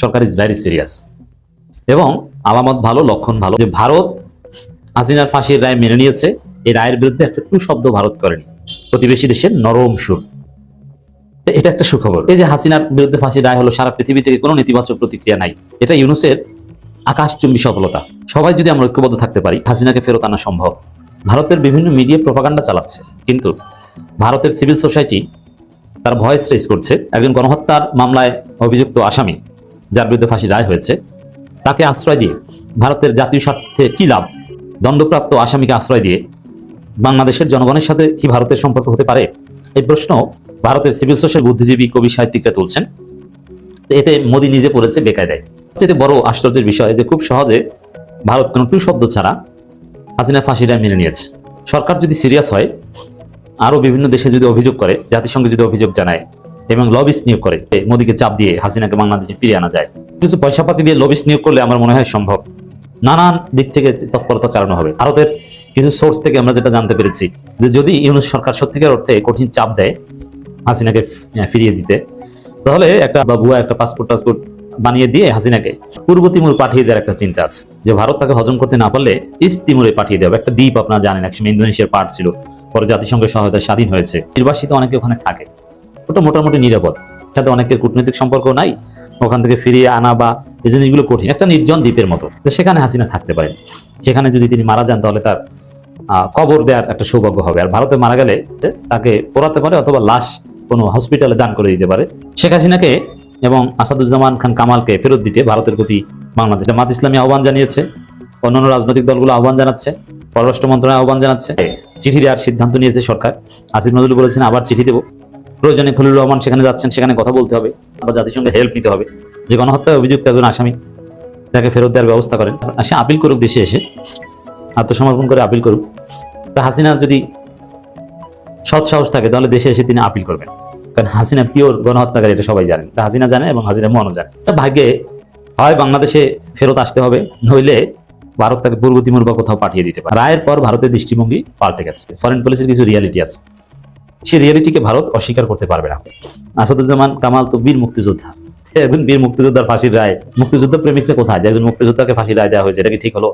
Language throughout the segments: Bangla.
সরকার ইজ ভেরি সিরিয়াস এবং আলামত ভালো, লক্ষণ ভালো। যে ভারত হাসিনার ফাঁসির রায় মেনে নিয়েছে, এই রায়ের বিরুদ্ধে একটা টু শব্দ ভারত করেনি। প্রতিবেশী দেশের নরম সুর। এটা একটা সুখবর। এই যে হাসিনার বিরুদ্ধে ফাঁসির রায় হলো, সারা পৃথিবী থেকে কোনো নেতিবাচক প্রতিক্রিয়া নাই। এটা ইউনুসের আকাশচুম্বী সফলতা। সবাই যদি আমরা ঐক্যবদ্ধ থাকতে পারি, হাসিনাকে ফেরত আনা সম্ভব। ভারতের বিভিন্ন মিডিয়া প্রপাগান্ডা চালাচ্ছে। কিন্তু ভারতের সিভিল সোসাইটি তার ভয়েস রেজ করছে। একজন গণহত্যার মামলায় অভিযুক্ত আসামি। যার বিরুদ্ধে ফাঁসি রায় হয়েছে, তাকে আশ্রয় দিয়ে ভারতের জাতীয় স্বার্থে কি লাভ? দণ্ডপ্রাপ্ত আসামিকে আশ্রয় দিয়ে বাংলাদেশের জনগণের সাথে কি ভারতের সম্পর্ক হতে পারে? এই প্রশ্ন ভারতের সিভিল সোশ্যাল বুদ্ধিজীবী কবি সাহিত্যিকরা তুলছেন। এতে মোদী নিজে পড়েছে বেকায়দায়। যেতে বড় আশ্চর্যের বিষয় যে খুব সহজে ভারত কোনো টু শব্দ ছাড়া হাসিনা ফাঁসি রায় মেনে নিয়েছে। সরকার যদি সিরিয়াস হয় আরও বিভিন্ন দেশে যদি অভিযোগ করে, জাতিসংঘে যদি অভিযোগ জানায় এবং লবিস নিয়োগ করে। মোদীকে চাপ দিয়ে হাসিনাকে বাংলাদেশে ফিরিয়ে আনা যায়। কিছু পয়সাপাতি দিয়ে লবিস নিয়োগ করলে আমার মনে হয় সম্ভব। নানান দিক থেকে তৎপরতা চালানো হবে। ভারতের কিছু সোর্স থেকে আমরা যেটা জানতে পেরেছি, যে যদি ইউনুস সরকার সত্যিকার অর্থে কঠিন চাপ দেয় হাসিনাকে ফিরিয়ে দিতে, তাহলে একটা বা ভুয়া একটা পাসপোর্ট টাসপোর্ট বানিয়ে দিয়ে হাসিনাকে পূর্ব তিমুর পাঠিয়ে দেওয়ার একটা চিন্তা আছে। যে ভারত তাকে হজম করতে না পারলে ইস্ট তিমুরে পাঠিয়ে দেবে একটা দ্বীপ আপনারা জানেন একসময় ইন্দোনেশিয়ার পার্ট ছিল। পরে জাতিসংঘের সহায়তায় স্বাধীন হয়েছে। নির্বাসিত অনেকে ওখানে থাকে। ওটা মোটামুটি নিরাপদ। সাথে অনেকের কূটনৈতিক সম্পর্ক নাই, ওখান থেকে ফিরিয়ে আনা বা এই জিনিসগুলো কঠিন। একটা নির্জন দ্বীপের মতো সেখানে হাসিনা থাকতে পারেন। সেখানে যদি তিনি মারা যান, তাহলে তার কবর দেওয়ার একটা সৌভাগ্য হবে। আর ভারতে মারা গেলে তাকে পোড়াতে পারে অথবা লাশ কোনো হসপিটালে দান করে দিতে পারে। শেখ হাসিনাকে এবং আসাদুজ্জামান খান কামালকে ফেরত দিতে ভারতের প্রতি বাংলাদেশ। জামাত ইসলামী আহ্বান জানিয়েছে, অন্যান্য রাজনৈতিক দলগুলো আহ্বান জানাচ্ছে, পররাষ্ট্র মন্ত্রণালয় আহ্বান জানাচ্ছে। চিঠি দেওয়ার সিদ্ধান্ত নিয়েছে সরকার। আসিফ নজরুল বলেছেন, আবার চিঠি দেবো। প্রয়োজনে খলিলুর রহমান সেখানে যাচ্ছেন, সেখানে কথা বলতে হবে আবার জাতিসংঘে হেল্প নিতে হবে। যে গণহত্যায় অভিযুক্ত একজন আসামি, তাকে ফেরত দেওয়ার ব্যবস্থা করেন। সে আপিল করুক দেশে এসে, আত্মসমর্পণ করে আপিল করুক। তা হাসিনা যদি সৎ সাহস থাকে, তাহলে দেশে এসে তিনি আপিল করবেন। কারণ হাসিনা পিওর গণহত্যাকারী, এটা সবাই জানেন তা হাসিনা জানে এবং হাসিনা মনও জানে। তা ভাগ্যে হয় বাংলাদেশে ফেরত আসতে হবে, নইলে ভারত তাকে পূর্ব তিমুর বা কোথাও পাঠিয়ে দিতে পারে। রায়ের পর ভারতের দৃষ্টিভঙ্গি পাল্টে গেছে। ফরেন পলিসির কিছু রিয়ালিটি আছে। সেই রিয়ালিটিকে ভারত অস্বীকার করতে পারবে না। আসাদুজ্জামান কামাল তো বীর মুক্তিযোদ্ধা। একজন বীর মুক্তিযোদ্ধার ফাঁসির রায়, মুক্তিযুদ্ধ প্রেমিকরা কোথায়? যে একজন মুক্তিযোদ্ধাকে ফাঁসির রায় দেওয়া হয়েছে, এটা কি ঠিক হলো?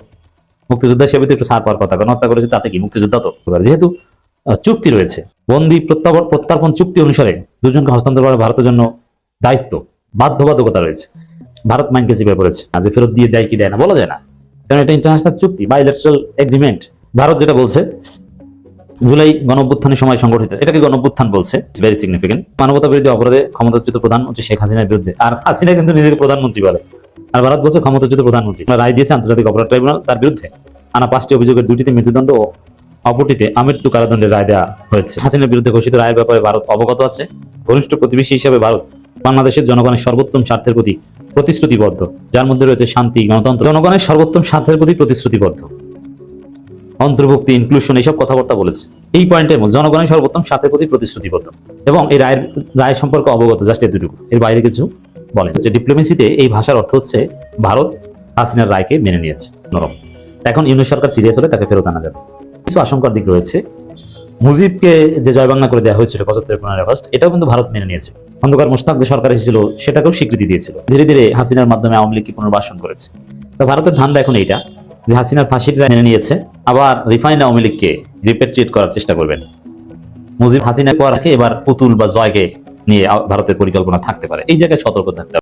মুক্তিযোদ্ধা হিসেবে তো একটু সার পাওয়ার কথা কারণ হত্যা করেছে, তাতে কি মুক্তিযোদ্ধা তো? যেহেতু চুক্তি রয়েছে, বন্দি প্রত্যার্পণ চুক্তি অনুসারে দুজনকে হস্তান্তর করা ভারতের জন্য দায়িত্ব, বাধ্যবাধকতা রয়েছে। ভারত মাইনকে চেপে পড়েছে আজ ফেরত দিয়ে দেয় কি দেয় না, বলা যায় না। কারণ এটা ইন্টারন্যাশনাল চুক্তি বা বাইলেটারাল এগ্রিমেন্ট ভারত যেটা বলছে জুলাই গণঅভ্যুত্থানের সময় সংগঠিত এটাকে গণঅভ্যুত্থান বলছে? ভেরি সিগনিফিকেন্ট মানবতা বিরোধী অপরাধে ক্ষমতাচ্যুত প্রধানমন্ত্রী শেখ হাসিনার বিরুদ্ধে। আর হাসিনা কিন্তু নিজেকে প্রধানমন্ত্রী বলে। আর ভারত বলছে ক্ষমতাচ্যুত প্রধানমন্ত্রী। রায় দিয়েছে আন্তর্জাতিক অপরাধ ট্রাইব্যুনাল তার বিরুদ্ধে। আনা পাঁচটি অভিযোগের দুটিতে মৃত্যুদণ্ড ও অপরটিতে আমৃত্যু কারাদণ্ডের রায় দেওয়া হয়েছে। হাসিনার বিরুদ্ধে ঘোষিত রায়ের ব্যাপারে ভারত অবগত আছে। ঘনিষ্ঠ প্রতিবেশী হিসেবে ভারত বাংলাদেশের জনগণের সর্বোত্তম স্বার্থের প্রতি প্রতিশ্রুতিবদ্ধ। যার মধ্যে রয়েছে শান্তি, গণতন্ত্র। জনগণের সর্বোত্তম স্বার্থের প্রতি প্রতিশ্রুতিবদ্ধ। অন্তর্ভুক্তি ইনক্লুশন এইসব কথাবার্তা বলেছে। এই পয়েন্টের মধ্যে জনগণের সর্বোত্তম স্বার্থের প্রতি প্রতিশ্রুতিবদ্ধ। এবং এই রায়ের রায় সম্পর্কে অবগত জাস্ট এতটুকু এর বাইরে কিছু বলে হচ্ছে ডিপ্লোমেসিতে এই ভাষার অর্থ হচ্ছে ভারত হাসিনার রায়কে মেনে নিয়েছে। নরম। এখন ইউনিট সরকার সিরিয়াস হলে তাকে ফেরত আনা যাবে। কিছু আশঙ্কার দিক রয়েছে। মুজিবকে যে জয় বাংলা করে দেওয়া হয়েছিল পঁচাত্তর পনেরোই আগস্ট, এটাও কিন্তু ভারত মেনে নিয়েছে। অন্ধকার মুস্তাক যে সরকার এসেছিল, সেটাকেও স্বীকৃতি দিয়েছিল। ধীরে ধীরে হাসিনার মাধ্যমে আওয়ামী লীগকে পুনর্বাসন করেছে? তো ভারতের ধান্দা এখন এইটা যে হাসিনার রায় মেনে নিয়েছে। আবার রিফাইন আওয়ামী লীগকে রিপেট্রিয়েট করার চেষ্টা করবেন। মুজিব হাসিনা রাখে এবার পুতুল বা জয়কে নিয়ে ভারতের পরিকল্পনা থাকতে পারে। এই জায়গায় সতর্ক থাকতে